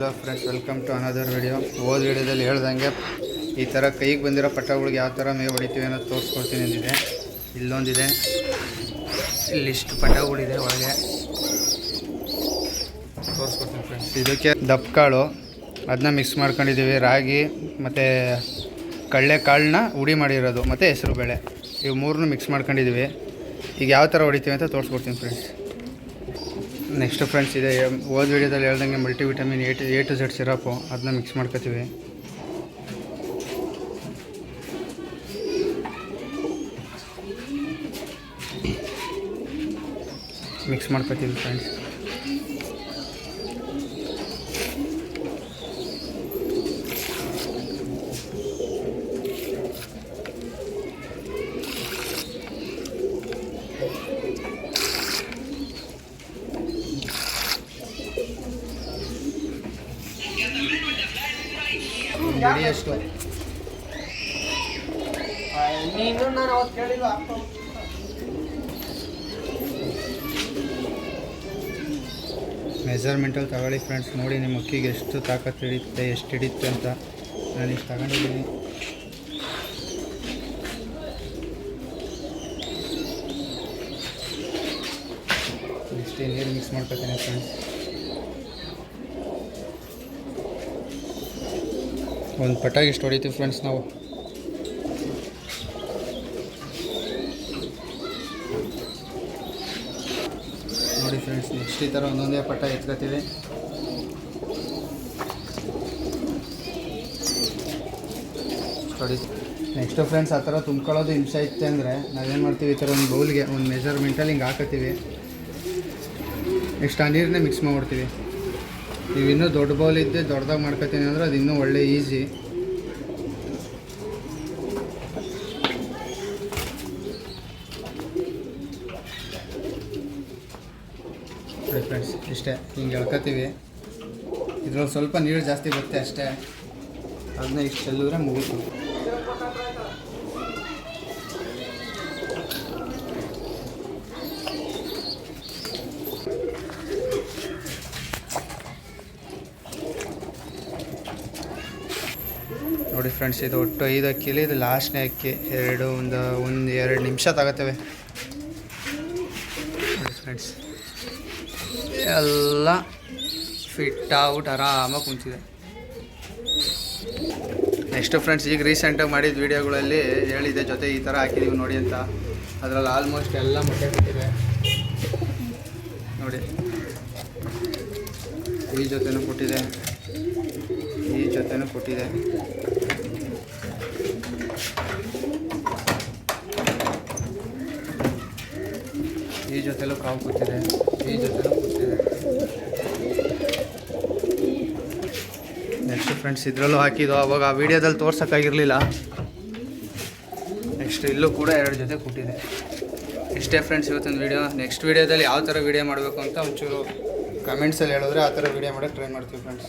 Hello friends welcome to another video ಹೋದ ವಿಡಿಯೋದಲ್ಲಿ ಹೇಳ್ದಂಗೆ ಈ ಥರ ಕೈಗೆ ಬಂದಿರೋ ಪಟ್ಟಗಳಿಗೆ ಯಾವ ಥರ ಮೇ ಹೊಡಿತೀವಿ ಅನ್ನೋದು ತೋರಿಸ್ಕೊಡ್ತೀನಿ ಅಂದಿದೆ. ಇಲ್ಲೊಂದಿದೆ. ಇಲ್ಲಿಷ್ಟು ಪಟ್ಟಗಳಿದೆ ಒಳಗೆ. ತೋರಿಸ್ಕೊಡ್ತೀನಿ ಫ್ರೆಂಡ್ಸ್ ಇದಕ್ಕೆ ದಪ್ಪಕಾಳು ಅದನ್ನ ಮಿಕ್ಸ್ ಮಾಡ್ಕೊಂಡಿದ್ದೀವಿ ರಾಗಿ ಮತ್ತು ಕಡಲೆಕಾಳನ್ನ ಹುಡಿ ಮಾಡಿರೋದು. ಮತ್ತು ಹೆಸರು ಬೇಳೆ. ಇವು ಮೂರನ್ನು ಮಿಕ್ಸ್ ಮಾಡ್ಕೊಂಡಿದ್ದೀವಿ ಈಗ ಯಾವ ಥರ ಹೊಡಿತೀವಿ ಅಂತ ತೋರಿಸ್ಕೊಡ್ತೀನಿ ಫ್ರೆಂಡ್ಸ್ ನೆಕ್ಸ್ಟ್ ಫ್ರೆಂಡ್ಸ್, ಇದೆ ಓದ್ ವಿಡಿಯೋದಲ್ಲಿ ಹೇಳ್ದಂಗೆ multi vitamin eight A to Z syrup ಅದನ್ನ ಮಿಕ್ಸ್ ಮಾಡ್ಕೋತೀವಿ. ಮಿಕ್ಸ್ ಮಾಡ್ಕೋತೀವಿ ಫ್ರೆಂಡ್ಸ್. ಎಷ್ಟು ನೀನು ನಾನು ಅವತ್ತು ಕೇಳಿಲ್ಲ ಮೆಜರ್ಮೆಂಟಲ್ಲಿ ತಗೊಳ್ಳಿ ಫ್ರೆಂಡ್ಸ್ ನೋಡಿ ನಿಮ್ಮ ಅಕ್ಕಿಗೆ ಎಷ್ಟು ತಾಕತ್ತು ಹಿಡಿಯುತ್ತೆ ಎಷ್ಟು ಹಿಡಿಯುತ್ತೆ ಅಂತ ನಾನು ಇಷ್ಟು ತಗೊಂಡಿದ್ದೀನಿ. ಇಷ್ಟೇ ನೀರು ಮಿಕ್ಸ್ ಮಾಡ್ಕೊತೀನಿ ಫ್ರೆಂಡ್ಸ್ ಒಂದು ಪಟಾಕಿ ಇಷ್ಟು ಹೊಡಿತೀವಿ ಫ್ರೆಂಡ್ಸ್ ನಾವು. ನೋಡಿ ಫ್ರೆಂಡ್ಸ್ ನೆಕ್ಸ್ಟ್ ಈ ಥರ ಒಂದೊಂದೇ ಪಟಾಕಿ ಎತ್ಕೋತೀವಿ. ನೆಕ್ಸ್ಟು ಫ್ರೆಂಡ್ಸ್ ಆ ಥರ ತುಂಬ್ಕೊಳ್ಳೋದು ಹಿಂಸೆ ಇತ್ತು ಅಂದರೆ ನಾವೇನು ಮಾಡ್ತೀವಿ ಈ ಥರ ಒಂದು ಬೌಲ್ಗೆ ಒಂದು ಮೆಜರ್ಮೆಂಟಲ್ಲಿ ಹಿಂಗೆ ಹಾಕತ್ತೀವಿ. ನೆಕ್ಸ್ಟ್ ಆ ನೀರನ್ನೇ ಮಿಕ್ಸ್ ಮಾಡ್ಬಿಡ್ತೀವಿ. ನೀವು ಇನ್ನೂ ದೊಡ್ಡ ಬೌಲ್ ಇದ್ದೆ ದೊಡ್ಡದಾಗಿ ಮಾಡ್ಕೊತೀನಿ ಅಂದ್ರೆ ಅದು ಇನ್ನೂ ಒಳ್ಳೆ ಈಸಿ ಫ್ರೆಂಡ್ಸ್ ಇಷ್ಟೇ. ಹಿಂಗೆ ಎಳ್ಕೊತೀವಿ. ಇದ್ರಲ್ಲಿ ಸ್ವಲ್ಪ ನೀರು ಜಾಸ್ತಿ ಬರುತ್ತೆ ಅಷ್ಟೇ. ಅದನ್ನ ಇಷ್ಟು ಚೆಲ್ಲಿದ್ರೆ ಮುಗೀತು. ನೋಡಿ ಫ್ರೆಂಡ್ಸ್ ಇದು ಒಟ್ಟು ಐದು ಅಕ್ಕಿಲಿ, ಇದು ಲಾಸ್ಟ್ನೇ ಅಕ್ಕಿ. ಎರಡು, ಒಂದು ಒಂದು, ಎರಡು ನಿಮಿಷ ತಗೋತೇವೆ. ಫ್ರೆಂಡ್ಸ್ ಎಲ್ಲ ಫಿಟ್ ಆಗ್ಬಿಟ್ಟು ಆರಾಮಾಗಿ ಕುಂತಿದೆ. ನೆಕ್ಸ್ಟ್ ಫ್ರೆಂಡ್ಸ್ ಈಗ ರೀಸೆಂಟಾಗಿ ಮಾಡಿದ ವೀಡಿಯೋಗಳಲ್ಲಿ ಹೇಳಿದೆ, ಜೊತೆ ಈ ಥರ ಹಾಕಿದ್ದೀವಿ ನೋಡಿ ಅಂತ. ಅದರಲ್ಲಿ ಆಲ್ಮೋಸ್ಟ್ ಎಲ್ಲ ಮೊಟ್ಟೆ ಬಿಟ್ಟಿದೆ. ನೋಡಿ, ಈ ಜೊತೆನೂ ಕೊಟ್ಟಿದೆ. ಈ ಜೊತೆನೂ ಕೊಟ್ಟಿದೆ. ಈ ಜೊತೆಲೂ ಕಾವು ಕೂತಿದೆ ಈ ಜೊತೆಲೂ ಕೂತಿದೆ ನೆಕ್ಸ್ಟ್ ಫ್ರೆಂಡ್ಸ್ ಇದರಲ್ಲೂ ಹಾಕಿದ್ದು. ಅವಾಗ ಆ ವಿಡಿಯೋದಲ್ಲಿ ತೋರ್ಸೋಕ್ಕಾಗಿರಲಿಲ್ಲ. ನೆಕ್ಸ್ಟ್ ಇಲ್ಲೂ ಕೂಡ ಎರಡು ಜೊತೆ ಕೊಟ್ಟಿದೆ. ಇಷ್ಟೇ ಫ್ರೆಂಡ್ಸ್ ಇವತ್ತಿನ ವೀಡಿಯೋ ನೆಕ್ಸ್ಟ್ ವೀಡಿಯೋದಲ್ಲಿ ಯಾವ ಥರ ವೀಡಿಯೋ ಮಾಡಬೇಕು ಅಂತ ಒಂಚೂರು ಕಮೆಂಟ್ಸಲ್ಲಿ ಹೇಳಿದ್ರೆ ಆ ಥರ ವೀಡಿಯೋ ಮಾಡೋಕ್ಕೆ ಟ್ರೈ ಮಾಡ್ತೀವಿ ಫ್ರೆಂಡ್ಸ್